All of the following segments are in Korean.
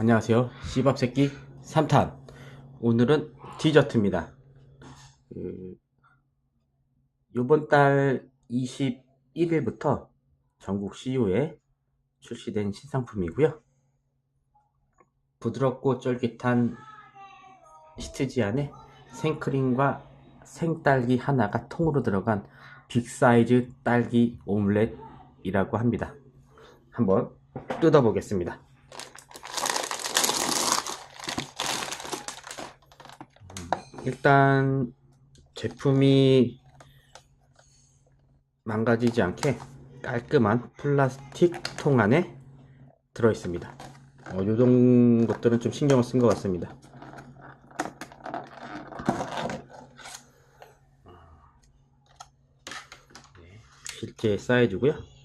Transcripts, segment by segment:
안녕하세요. 씨밥새끼 3탄. 오늘은 디저트입니다. 그, 요번 달 21일부터 전국 CU에 출시된 신상품이고요. 부드럽고 쫄깃한 시트지 안에 생크림과 생딸기 하나가 통으로 들어간 빅사이즈 딸기 오믈렛이라고 합니다. 한번 뜯어보겠습니다. 일단 제품이 망가지지 않게 깔끔한 플라스틱 통 안에 들어 있습니다. 어, 요런 것들은 좀 신경을 쓴 것 같습니다. 네, 실제 사이즈고요.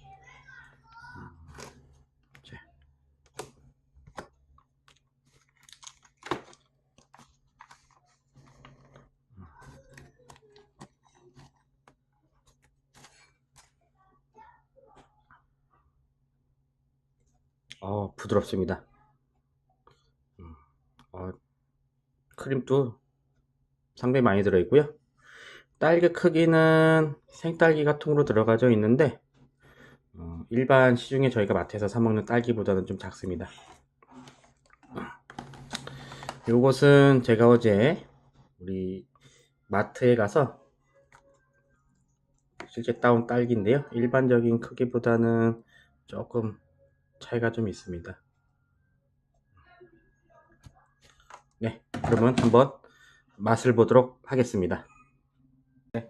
어, 부드럽습니다. 음, 어, 크림도 상당히 많이 들어있고요. 딸기 크기는 생딸기가 통으로 들어가져 있는데 어, 일반 시중에 저희가 마트에서 사 먹는 딸기보다는 좀 작습니다. 요것은 제가 어제 우리 마트에 가서 실제 따온 딸기인데요. 일반적인 크기보다는 조금 차이가 좀 있습니다. 네, 그러면 한번 맛을 보도록 하겠습니다. 네,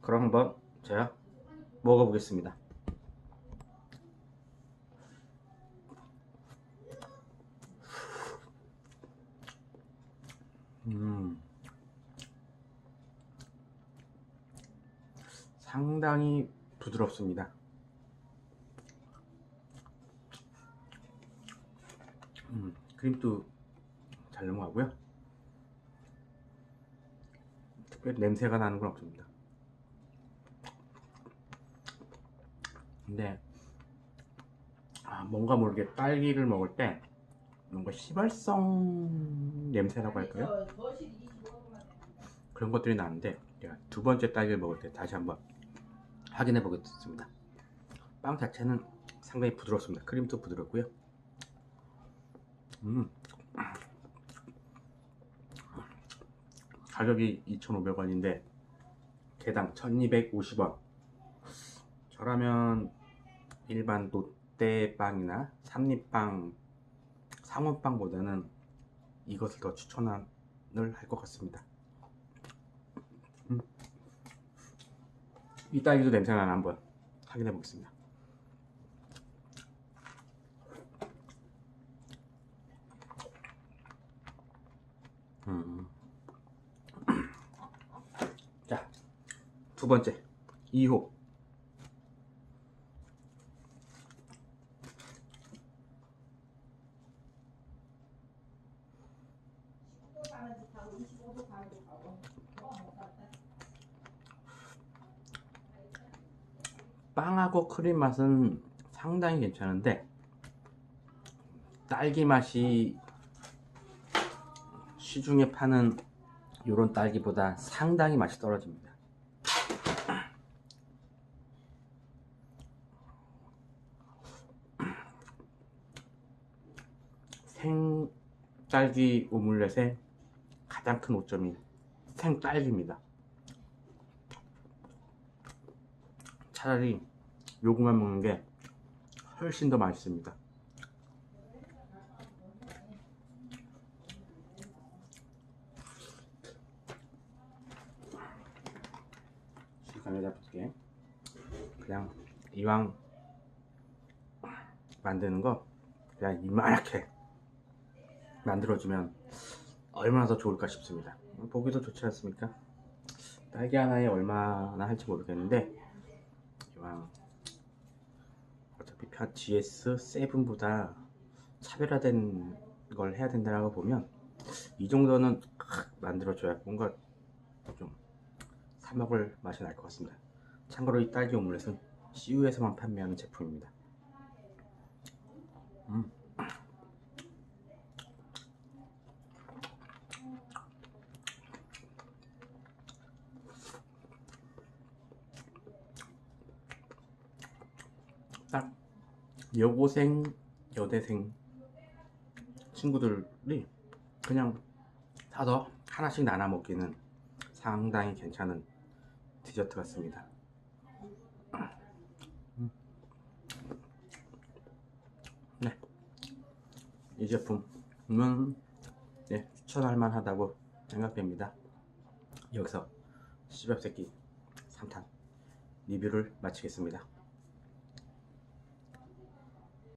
그럼 한번 제가 먹어보겠습니다. 음, 상당히 부드럽습니다. 음, 크림도 잘 넘어가고요. 특별히 냄새가 나는 건 없습니다. 근데 아, 뭔가 모르게 딸기를 먹을 때 뭔가 시발성 냄새라고 할까요? 그런 것들이 나는데 두 번째 딸기를 먹을 때 다시 한번 확인해 보겠습니다. 빵 자체는 상당히 부드럽습니다. 크림도 부드럽고요. 음. 가격이 2,500원인데 개당 1,250원. 저라면 일반 롯데빵이나 삼립빵, 상원빵보다는 이것을 더 추천을 할 것 같습니다. 음. 이 딸기도 냄새나나 한번 확인해 보겠습니다. 음. 자, 두 번째 2호. 빵하고 크림 맛은 상당히 괜찮은데 딸기 맛이 시중에 파는 요런 딸기보다 상당히 맛이 떨어집니다. 생 딸기 오믈렛의 가장 큰 오점이 생 딸기입니다. 차라리 요거만 먹는 게 훨씬 더 맛있습니다. 잡을게. 그냥 이왕 만드는 거 그냥 이만하게 만들어주면 얼마나 더 좋을까 싶습니다. 보기도 좋지 않습니까? 딸기 하나에 얼마나 할지 모르겠는데 이왕 어차피 GS7보다 차별화된 걸 해야 된다고 보면 이 정도는 만들어줘야 뭔가 좀 사먹을 맛이 날 것 같습니다 참고로 이 딸기 오믈렛은 CU에서만 판매하는 제품입니다 음. 딱 여고생, 여대생 친구들이 그냥 사서 하나씩 나눠 먹기는 상당히 괜찮은 디저트 같습니다. 음. 네, 이 제품은 네, 추천할 만하다고 생각됩니다. 여기서 시밥새끼 3탄 리뷰를 마치겠습니다.